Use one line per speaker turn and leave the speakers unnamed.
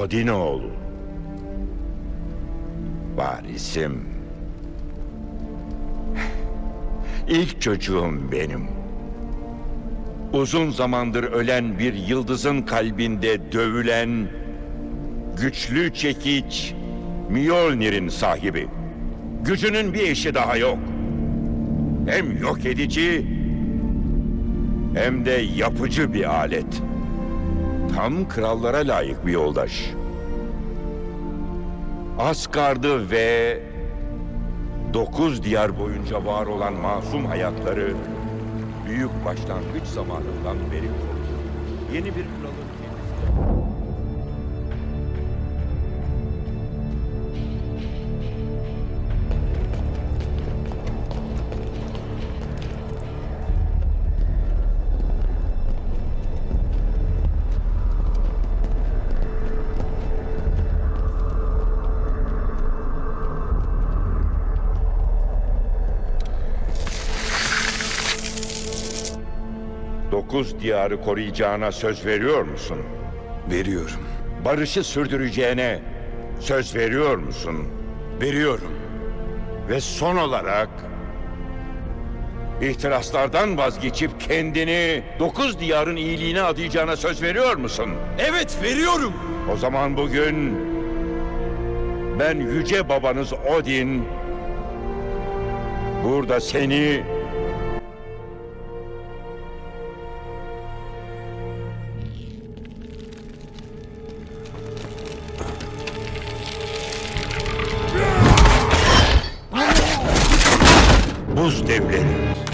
Odinoğlu. Varisim. İlk çocuğum benim. Uzun zamandır ölen bir yıldızın kalbinde dövülen güçlü çekiç Mjolnir'in sahibi. Gücünün bir eşi daha yok. Hem yok edici hem de yapıcı bir alet. Tam krallara layık bir yoldaş. Asgard'ı ve dokuz diyar boyunca var olan masum hayatları büyük başlangıç zamanından beri korudu. Yeni bir kralın kendisi. Dokuz diyarı koruyacağına söz veriyor musun?
Veriyorum.
Barışı sürdüreceğine söz veriyor musun?
Veriyorum.
Ve son olarak ihtiraslardan vazgeçip kendini dokuz diyarın iyiliğine adayacağına söz veriyor musun?
Evet veriyorum.
O zaman bugün ben yüce babanız Odin burada seni buz devleri